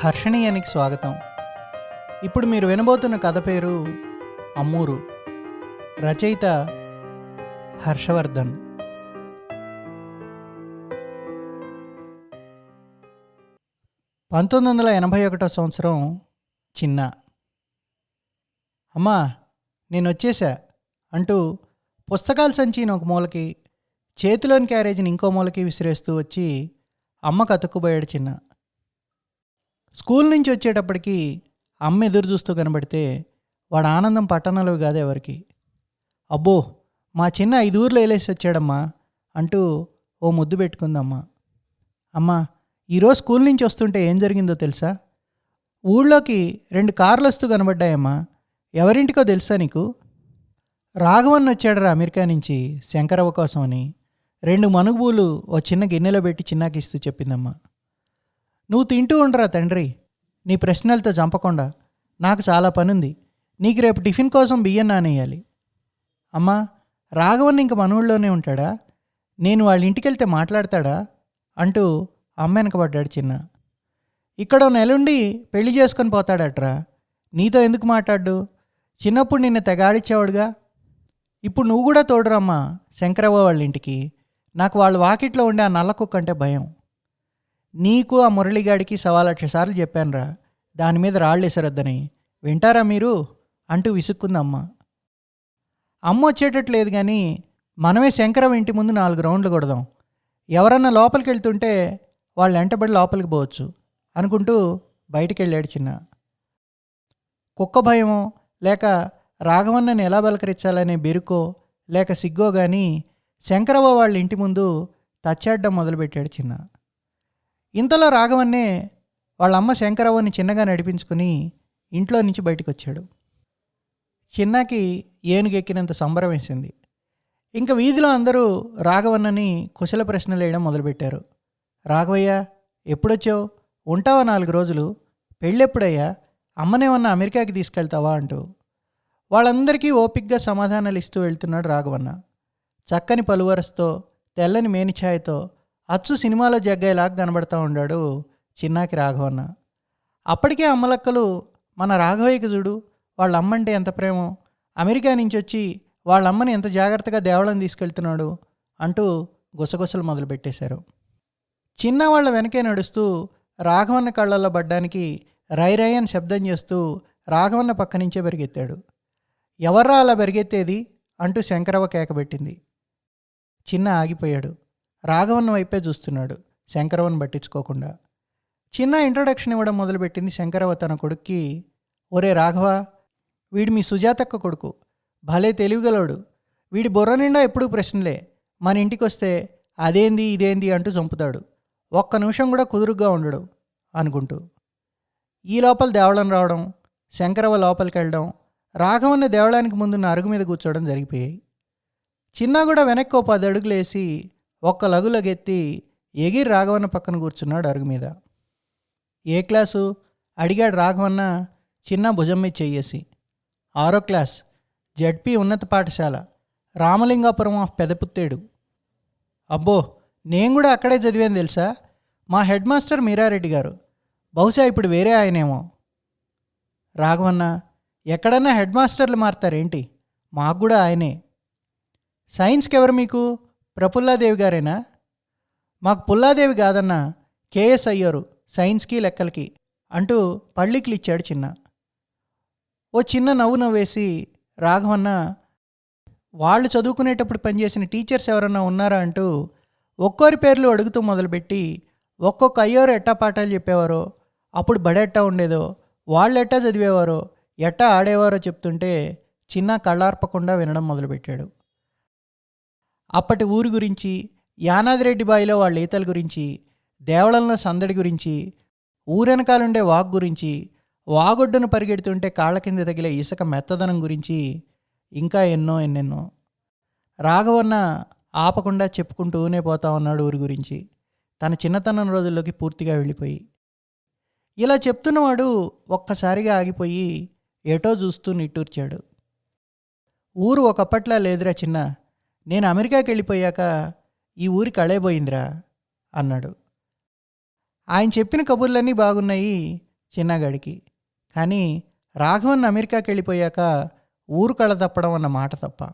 హర్షణీయానికి స్వాగతం. ఇప్పుడు మీరు వినబోతున్న కథ పేరు అమ్మూరు రచయిత హర్షవర్ధన్. పంతొమ్మిది వందల ఎనభై ఒకటో సంవత్సరం చిన్న. అమ్మా నేను వచ్చేసా అంటూ పుస్తకాల సంచిని ఒక మూలకి చేతిలోని క్యారేజీని ఇంకో మూలకి విసిరేస్తూ వచ్చి అమ్మ కతుక్కుపోయాడు చిన్న. స్కూల్ నుంచి వచ్చేటప్పటికి అమ్మ ఎదురు చూస్తూ కనబడితే వాడు ఆనందం పట్టణాలు కాదు ఎవరికి. అబ్బో మా చిన్న ఐదు ఊర్లు వేలేసి వచ్చాడమ్మా అంటూ ఓ ముద్దు పెట్టుకుందమ్మా. అమ్మా ఈరోజు స్కూల్ నుంచి వస్తుంటే ఏం జరిగిందో తెలుసా? ఊళ్ళోకి రెండు కార్లు వస్తూ కనబడ్డాయమ్మా. ఎవరింటికో తెలుసా నీకు? రాఘవన్ వచ్చాడరా అమెరికా నుంచి శంకరవ్వ కోసం అని రెండు మనుగుబూలు ఓ చిన్న గిన్నెలో పెట్టి చిన్నాకిస్తూ చెప్పిందమ్మా. నువ్వు తింటూ ఉండరా తండ్రి? నీ ప్రశ్నలతో చంపకుండా. నాకు చాలా పనుంది. నీకు రేపు టిఫిన్ కోసం బియ్యం నానేయాలి. అమ్మా రాఘవన్ ఇంక మన ఊళ్ళోనే ఉంటాడా? నేను వాళ్ళ ఇంటికి వెళ్తే మాట్లాడతాడా? అంటూ అమ్మ వెనకబడ్డాడు చిన్న. ఇక్కడ నెలుండి పెళ్ళి చేసుకొని పోతాడట్రా. నీతో ఎందుకు మాట్లాడు చిన్నప్పుడు నిన్ను తెగాడిచ్చేవాడుగా. ఇప్పుడు నువ్వు కూడా తోడురమ్మా శంకరవ్వ వాళ్ళ ఇంటికి. నాకు వాళ్ళ వాకిట్లో ఉండే ఆ నల్ల కుక్క అంటే భయం. నీకు ఆ మురళిగాడికి సవా లక్ష సార్లు చెప్పానురా. దాని మీద రాళ్ళు ఎసరొద్దని. వింటారా మీరు? అంటూ విసుక్కుంది అమ్మ అమ్మ వచ్చేటట్టు లేదు కానీ మనమే శంకరం ఇంటి ముందు నాలుగు రౌండ్లు కొడదాం. ఎవరన్నా లోపలికి వెళ్తుంటే వాళ్ళు వెంటబడి లోపలికి పోవచ్చు అనుకుంటూ బయటికి వెళ్ళాడు చిన్న. కుక్క భయమో లేక రాఘవన్నని ఎలా బలకరించాలనే బెరుకో లేక సిగ్గో కానీ శంకరవ్వ వాళ్ళ ఇంటి ముందు తచ్చాడడం మొదలుపెట్టాడు చిన్న. ఇంతలో రాఘవన్నే వాళ్ళ అమ్మ శంకరవ్వని చిన్నగా నడిపించుకుని ఇంట్లో నుంచి బయటకు వచ్చాడు చిన్నకి ఏనుగెక్కినంత సంబరం వేసింది. ఇంకా వీధిలో అందరూ రాఘవన్నని కుశల ప్రశ్నలు వేయడం మొదలుపెట్టారు. రాఘవయ్య ఎప్పుడొచ్చావు? ఉంటావా నాలుగు రోజులు? పెళ్ళెప్పుడయ్యా? అమ్మనేమన్నా అమెరికాకి తీసుకెళ్తావా? అంటూ. వాళ్ళందరికీ ఓపిక్గా సమాధానాలు ఇస్తూ వెళ్తున్నాడు రాఘవన్న. చక్కని పలువరసతో తెల్లని మేనిఛాయతో అచ్చు సినిమాలో జగ్గేలాగా కనబడతా ఉన్నాడు చిన్నాకి రాఘవన్న అప్పటికే అమ్మలక్కలు మన రాఘవయ్యకి చూడు వాళ్ళ అమ్మంటే ఎంత ప్రేమో అమెరికా నుంచి వచ్చి వాళ్ళ అమ్మని ఎంత జాగ్రత్తగా దేవళం తీసుకెళ్తున్నాడు అంటూ గుసగుసలు మొదలుపెట్టేశారు. చిన్న వాళ్ళ వెనకే నడుస్తూ రాఘవన్న కళ్ళల్లో పడ్డానికి రై రై అని శబ్దం చేస్తూ రాఘవన్న పక్క నుంచే పెరిగెత్తాడు. ఎవర్రా అలా పెరిగెత్తేది? అంటూ శంకరవ్వ కేకబెట్టింది చిన్న ఆగిపోయాడు. రాఘవన్న వైపే చూస్తున్నాడు. శంకరవన్ పట్టించుకోకుండా. చిన్న ఇంట్రొడక్షన్ ఇవ్వడం మొదలుపెట్టింది శంకరవ్వ తన కొడుక్కి ఒరే రాఘవ వీడు మీ సుజాతక్క కొడుకు. భలే తెలివిగలడు వీడి బుర్ర నిండా ఎప్పుడూ ప్రశ్నలే. మన ఇంటికి వస్తే అదేంది ఇదేంది అంటూ చంపుతాడు. ఒక్క నిమిషం కూడా కుదురుగ్గా ఉండడు అనుకుంటూ. ఈ లోపల దేవళం రావడం శంకరవ్వ లోపలికి వెళ్ళడం రాఘవన్న దేవళానికి ముందున్న అరుగు మీద కూర్చోవడం జరిగిపోయాయి. చిన్న కూడా వెనక్కి ఓ పది అడుగులు వేసి ఒక్క లగులగెత్తి ఎగిరి రాఘవన్న పక్కన కూర్చున్నాడు అరుగు మీద. ఏ క్లాసు? అడిగాడు రాఘవన్న చిన్న భుజం మీద చెయ్యేసి. ఆరో క్లాస్. జడ్పీ ఉన్నత పాఠశాల. రామలింగాపురం ఆఫ్ పెదపుత్తేడు. అబ్బో నేను కూడా అక్కడే చదివాను తెలుసా? మా హెడ్ మాస్టర్ మీరారెడ్డి గారు. బహుశా ఇప్పుడు వేరే ఆయనేమో. రాఘవన్న ఎక్కడన్నా హెడ్ మాస్టర్లు మారతారేంటి? మాకు కూడా ఆయనే. సైన్స్కి ఎవరు మీకు? ప్రఫుల్లాదేవి గారేనా? మాకు పుల్లాదేవి కాదన్న కేఎస్ అయ్యారు సైన్స్కి లెక్కలకి అంటూ పళ్ళికిలు ఇచ్చాడు చిన్న. ఓ చిన్న నవ్వు నవ్వేసి రాఘవన్న వాళ్ళు చదువుకునేటప్పుడు పనిచేసిన టీచర్స్ ఎవరన్నా ఉన్నారా అంటూ ఒక్కోరి పేర్లు అడుగుతూ మొదలుపెట్టి ఒక్కొక్క అయ్యోరు ఎట్టా పాఠాలు చెప్పేవారో అప్పుడు బడెట్టా ఉండేదో వాళ్ళు ఎట్టా చదివేవారో ఎట్టా ఆడేవారో చెప్తుంటే చిన్న కళ్ళార్పకుండా వినడం మొదలుపెట్టాడు. అప్పటి ఊరి గురించి యానాదిరెడ్డి బాయిలో వాళ్ళ ఈతల గురించి దేవళంలో సందడి గురించి ఊరెనకాలుండే వాగు గురించి వాగొడ్డును పరిగెడుతుంటే కాళ్ళ కింద తగిలే ఇసుక మెత్తదనం గురించి ఇంకా ఎన్నో ఎన్నెన్నో. రాఘవన్న ఆపకుండా చెప్పుకుంటూనే పోతా ఉన్నాడు ఊరి గురించి. తన చిన్నతనం రోజుల్లోకి పూర్తిగా వెళ్ళిపోయి. ఇలా చెప్తున్నవాడు ఒక్కసారిగా ఆగిపోయి ఎటో చూస్తూ నిట్టూర్చాడు. ఊరు ఒకప్పట్లా లేదురా చిన్న నేను అమెరికాకి వెళ్ళిపోయాక ఈ ఊరి కళేపోయిందిరా అన్నాడు. ఆయన చెప్పిన కబుర్లన్నీ బాగున్నాయి చిన్నగాడికి. కానీ రాఘవన్ అమెరికాకి వెళ్ళిపోయాక ఊరు కళ తప్పడం అన్న మాట తప్ప.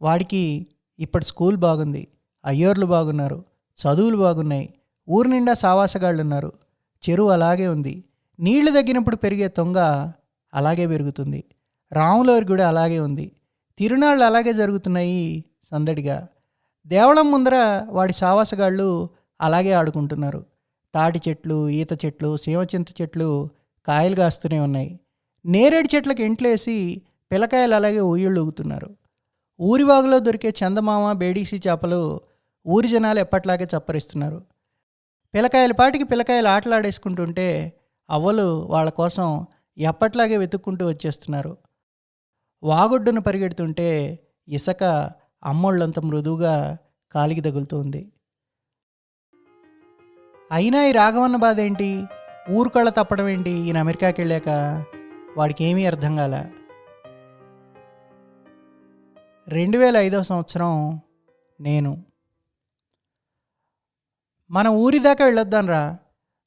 వాడికి ఇప్పటి స్కూల్ బాగుంది అయ్యోర్లు బాగున్నారు చదువులు బాగున్నాయి ఊరు నిండా సావాసగాళ్ళు ఉన్నారు చెరువు అలాగే ఉంది నీళ్ళు తగ్గినప్పుడు పెరిగే తొంగ అలాగే పెరుగుతుంది రాములవారి గుడి అలాగే ఉంది తిరునాళ్ళు అలాగే జరుగుతున్నాయి సందడిగా. దేవళం ముందర వాడి సావాసగాళ్ళు అలాగే ఆడుకుంటున్నారు. తాటి చెట్లు ఈత చెట్లు సీమచింత చెట్లు కాయలు కాస్తూనే ఉన్నాయి. నేరేడు చెట్లకు ఎంట్లేసి పిల్లకాయలు అలాగే ఊయళ్ళు ఊగుతున్నారు. ఊరివాగులో దొరికే చందమామ బేడీసీ చేపలు ఊరి జనాలు ఎప్పట్లాగే చప్పరిస్తున్నారు. పిల్లకాయల పాటికి పిల్లకాయలు ఆటలాడేసుకుంటుంటే అవ్వలు వాళ్ళ కోసం ఎప్పట్లాగే వెతుక్కుంటూ వచ్చేస్తున్నారు. వాగొడ్డున పరిగెడుతుంటే ఇసక అమ్మోళ్ళంత మృదువుగా కాలికి తగులుతుంది అయినా ఈ రాఘవన్న బాధ ఏంటి? ఊరుకళ్ళ తప్పడం ఏంటి? ఈయన అమెరికాకి వెళ్ళాక వాడికి ఏమీ అర్థం కాల. రెండు వేల ఐదో సంవత్సరం నేను. మన ఊరి దాకా వెళ్ళొద్దాన్రా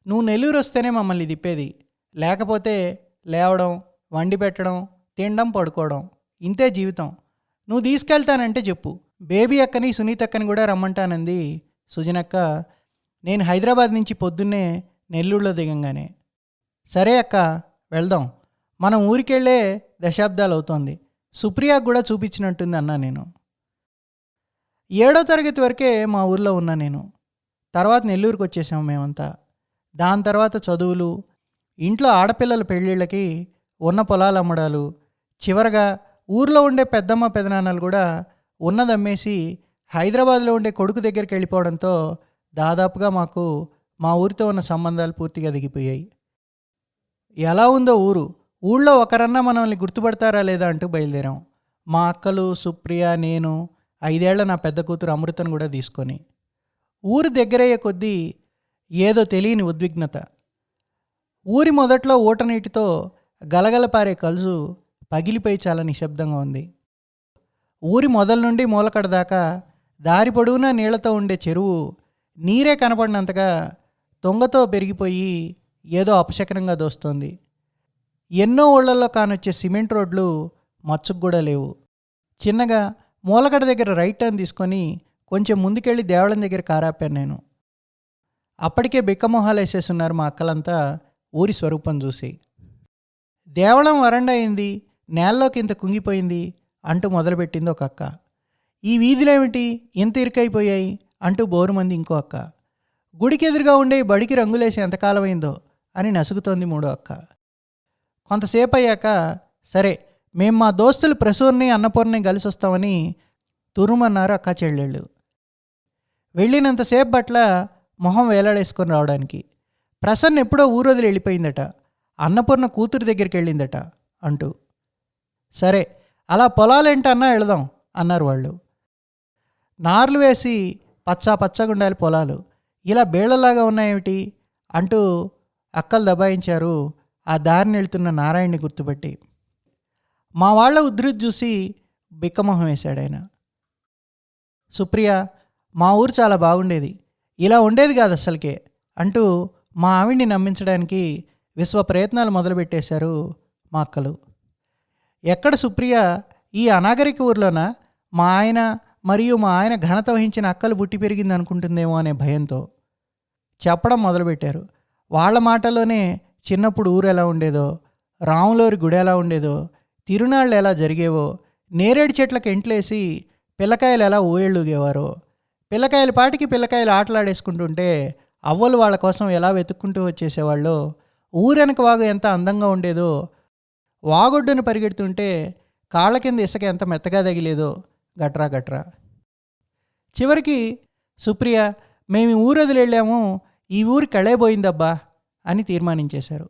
నువ్వు నెల్లూరు వస్తేనే మమ్మల్ని తిప్పేది. లేకపోతే లేవడం వండి పెట్టడం తినడం పడుకోవడం. ఇంతే జీవితం. నువ్వు తీసుకెళ్తానంటే చెప్పు. బేబీ అక్కని సునీత అక్కని కూడా రమ్మంటానంది సుజనక్క. నేను హైదరాబాద్ నుంచి పొద్దున్నే నెల్లూరులో దిగంగానే. సరే అక్క వెళ్దాం. మనం ఊరికెళ్ళే దశాబ్దాలు అవుతోంది. సుప్రియాకు కూడా చూపించినట్టుంది అన్నా నేను. ఏడో తరగతి వరకే మా ఊర్లో ఉన్నా నేను. తర్వాత నెల్లూరుకు వచ్చేసాము మేమంతా. దాని తర్వాత చదువులు ఇంట్లో ఆడపిల్లల పెళ్ళిళ్ళకి ఉన్న పొలాలు అమ్మడాలు చివరగా ఊర్లో ఉండే పెద్దమ్మ పెదనాన్నలు కూడా ఉన్నదమ్మేసి హైదరాబాద్లో ఉండే కొడుకు దగ్గరికి వెళ్ళిపోవడంతో దాదాపుగా మాకు మా ఊరితో ఉన్న సంబంధాలు పూర్తిగా దిగిపోయాయి. ఎలా ఉందో ఊరు. ఊళ్ళో ఒకరన్నా మనల్ని గుర్తుపడతారా లేదా అంటూ బయలుదేరాం. మా అక్కలు సుప్రియ నేను ఐదేళ్ళ నా పెద్ద కూతురు అమృతను కూడా తీసుకొని. ఊరు దగ్గరయ్యే కొద్దీ ఏదో తెలియని ఉద్విగ్నత. ఊరి మొదట్లో ఊటనీటితో గలగలపారే కలుసు పగిలిపోయి చాలా నిశ్శబ్దంగా ఉంది. ఊరి మొదల నుండి మూలకడ దాకా దారి పొడవునా నీళ్ళతో ఉండే చెరువు నీరే కనపడినంతగా తొంగతో పెరిగిపోయి ఏదో అపశకనంగా దోస్తోంది. ఎన్నో ఊళ్ళల్లో కానొచ్చే సిమెంట్ రోడ్లు మచ్చుకు కూడా లేవు. చిన్నగా మూలకడ దగ్గర రైట్ టర్న్ తీసుకొని కొంచెం ముందుకెళ్ళి దేవళం దగ్గర కారాపాను నేను. అప్పటికే బిక్కమొహాలు వేసేసున్నారు మా అక్కలంతా ఊరి స్వరూపం చూసి. దేవళం వరండా అయింది. నేల్లోకి ఇంత కుంగిపోయింది అంటూ మొదలుపెట్టింది ఒక అక్క. ఈ వీధులేమిటి? ఇంత ఇరుకైపోయాయి? అంటూ బోరుమంది ఇంకో అక్క. గుడికి ఎదురుగా ఉండే బడికి రంగులేసి ఎంతకాలమైందో అని నసుగుతోంది మూడో అక్క. కొంతసేపు అయ్యాక సరే మేం మా దోస్తులు ప్రసూర్ని అన్నపూర్ణని కలిసి వస్తామని తురుమన్నారు అక్క చెల్లెళ్ళు. వెళ్ళినంతసేపు పట్ల మొహం వేలాడేసుకొని రావడానికి. ప్రసన్న ఎప్పుడో ఊరొదిలి వెళ్ళిపోయిందట. అన్నపూర్ణ కూతురు దగ్గరికి వెళ్ళిందట అంటూ. సరే అలా పొలాలేంటన్నా వెళదాం అన్నారు వాళ్ళు. నార్లు వేసి పచ్చా పచ్చగా ఉండాలి పొలాలు ఇలా బేళ్ళలాగా ఉన్నాయేమిటి? అంటూ అక్కలు దబాయించారు ఆ దారిని వెళ్తున్న నారాయణ్ని గుర్తుపెట్టి. మా వాళ్ళ ఉధృతి చూసి బిక్కమొహం వేశాడు ఆయన. సుప్రియ మా ఊరు చాలా బాగుండేది. ఇలా ఉండేది కాదు అసలుకే అంటూ మా ఆవిడ్ని నమ్మించడానికి విశ్వ ప్రయత్నాలు మొదలుపెట్టేశారు మా అక్కలు. ఎక్కడ సుప్రియ ఈ అనాగరిక ఊర్లోన? మా ఆయన మరియు మా ఆయన ఘనత వహించిన అక్కలు బుట్టి పెరిగింది అనుకుంటుందేమో అనే భయంతో చెప్పడం మొదలుపెట్టారు. వాళ్ళ మాటలోనే చిన్నప్పుడు ఊరు ఎలా ఉండేదో రాములోరి గుడి ఎలా ఉండేదో తిరునాళ్ళు ఎలా జరిగేవో నేరేడు చెట్లకు ఎంట్లేసి పిల్లకాయలు ఎలా ఊయళ్ళూగేవారో పిల్లకాయల పాటికి పిల్లకాయలు ఆటలాడేసుకుంటుంటే అవ్వలు వాళ్ళ కోసం ఎలా వెతుక్కుంటూ వచ్చేసేవాళ్ళు ఊరెనక వాగు ఎంత అందంగా ఉండేదో వాగొడ్డును పరిగెడుతుంటే కాళ్ళ కింద ఇసుక ఎంత మెత్తగా తగిలేదో గట్రా గట్రా. చివరికి సుప్రియ మేము ఈ ఊరు వదిలేళ్ళాము. ఈ ఊరి కళేపోయిందబ్బా అని తీర్మానించేశారు.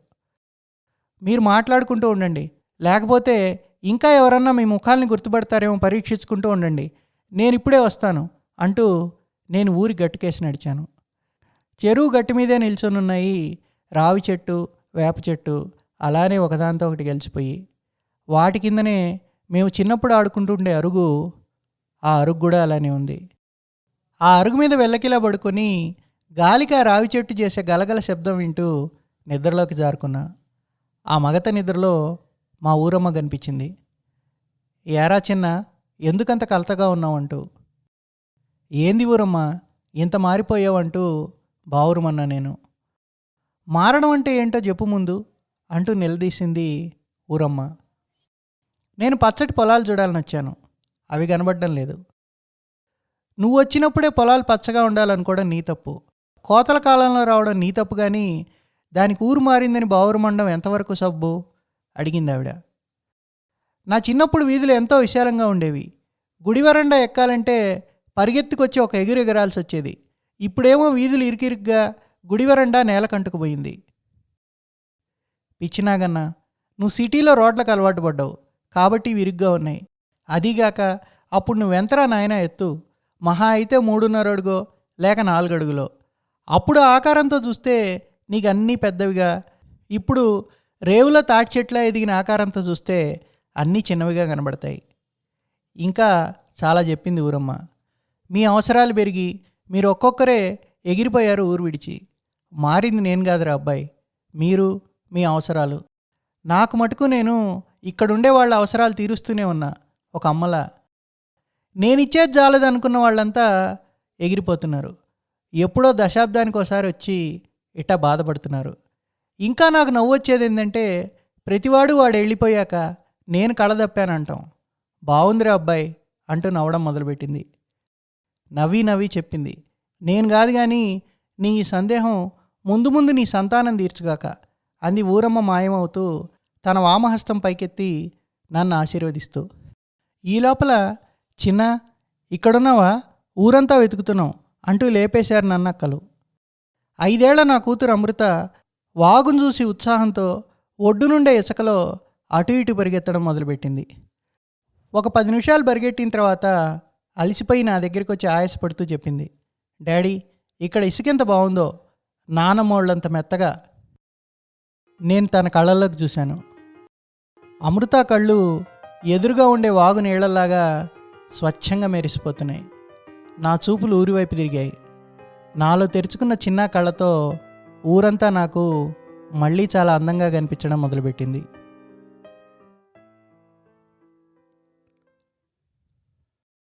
మీరు మాట్లాడుకుంటూ ఉండండి. లేకపోతే ఇంకా ఎవరన్నా మీ ముఖాల్ని గుర్తుపడతారేమో పరీక్షించుకుంటూ ఉండండి. నేను ఇప్పుడే వస్తాను అంటూ నేను ఊరి గట్టుకేసి నడిచాను. చెరువు గట్టి మీదే నిల్చొనున్నాయి రావి చెట్టు వేప చెట్టు అలానే ఒకదాంతో ఒకటి గెలిచిపోయి వాటి కిందనే మేము చిన్నప్పుడు ఆడుకుంటుండే అరుగు ఆ అరుగు కూడా అలానే ఉంది. ఆ అరుగు మీద వెళ్ళకిలా పడుకొని గాలికి ఆ రావి చెట్టు చేసే గలగల శబ్దం వింటూ నిద్రలోకి జారుకున్నా ఆ మగత నిద్రలో మా ఊరమ్మ కనిపించింది. ఏరా చిన్న ఎందుకంత కలతగా ఉన్నావంటూ? ఏంది ఊరమ్మ ఇంత మారిపోయావంటూ బావురమన్నా నేను. మారడం అంటే ఏంటో చెప్పు ముందు. అంటూ నిలదీసింది ఊరమ్మ. నేను పచ్చటి పొలాలు చూడాలని వచ్చాను. అవి కనబడడం లేదు. నువ్వు వచ్చినప్పుడే పొలాలు పచ్చగా ఉండాలనుకోవడం నీ తప్పు. కోతల కాలంలో రావడం నీ తప్పు కానీ దానికి ఊరు మారిందని బావురమండం ఎంతవరకు సబ్బు? అడిగింది ఆవిడ. నా చిన్నప్పుడు వీధులు ఎంతో విశాలంగా ఉండేవి. గుడివరండా ఎక్కాలంటే పరిగెత్తుకొచ్చి ఒక ఎగురు ఎగరాల్సి వచ్చేది ఇప్పుడేమో వీధులు ఇరికిరిగ్గా గుడివరండా నేల నేలకంటుకుపోయింది పిచ్చినాగన్నా నువ్వు సిటీలో రోడ్లకు అలవాటు పడ్డావు కాబట్టి విరిగ్గా ఉన్నాయి. అదీగాక అప్పుడు నువ్వెంతరా నాయన ఎత్తు? మహా అయితే మూడున్నర అడుగో లేక నాలుగు అడుగులో అప్పుడు ఆకారంతో చూస్తే నీకు అన్నీ పెద్దవిగా. ఇప్పుడు రేవులో తాటి చెట్ల ఎదిగిన ఆకారంతో చూస్తే అన్నీ చిన్నవిగా కనబడతాయి. ఇంకా చాలా చెప్పింది ఊరమ్మ. మీ అవసరాలు పెరిగి మీరు ఒక్కొక్కరే ఎగిరిపోయారు ఊరు విడిచి. మారింది నేను కాదురా అబ్బాయి. మీరు మీ అవసరాలు. నాకు మటుకు నేను ఇక్కడుండే వాళ్ళ అవసరాలు తీరుస్తూనే ఉన్నా ఒక అమ్మలా. నేనిచ్చేది జాలదు అనుకున్న వాళ్ళంతా ఎగిరిపోతున్నారు. ఎప్పుడో దశాబ్దానికి ఒకసారి వచ్చి ఇట్టా బాధపడుతున్నారు. ఇంకా నాకు నవ్వు వచ్చేది ఏంటంటే ప్రతివాడు వాడు వెళ్ళిపోయాక నేను కళదప్పానంటాం బాగుందిరా అబ్బాయి అంటూ నవ్వడం మొదలుపెట్టింది. నవ్వి నవ్వి చెప్పింది. నేను కాదు కానీ నీ ఈ సందేహం ముందు ముందు నీ సంతానం తీర్చుగాక అంది ఊరమ్మ మాయమవుతూ తన వామహస్తం పైకెత్తి నన్ను ఆశీర్వదిస్తూ. ఈ లోపల చిన్న ఇక్కడున్నావా? ఊరంతా వెతుకుతున్నాం అంటూ లేపేశారు నన్నక్కలు. ఐదేళ్ళ నా కూతురు అమృత వాగును చూసి ఉత్సాహంతో ఒడ్డు నుండే ఇసుకలో అటు ఇటు పరిగెత్తడం మొదలుపెట్టింది. ఒక పది నిమిషాలు పరిగెట్టిన తర్వాత అలసిపోయి నా దగ్గరికి వచ్చి ఆయాసపడుతూ చెప్పింది. డాడీ ఇక్కడ ఇసుకెంత బాగుందో నానమోళ్ళంత మెత్తగా నేను తన కళ్ళల్లోకి చూశాను. అమృత కళ్ళు ఎదురుగా ఉండే వాగు నీళ్ళలాగా స్వచ్ఛంగా మెరిసిపోతున్నాయి. నా చూపులు ఊరివైపు తిరిగాయి. నాలో తెరుచుకున్న చిన్న కళ్ళతో ఊరంతా నాకు మళ్ళీ చాలా అందంగా కనిపించడం మొదలుపెట్టింది.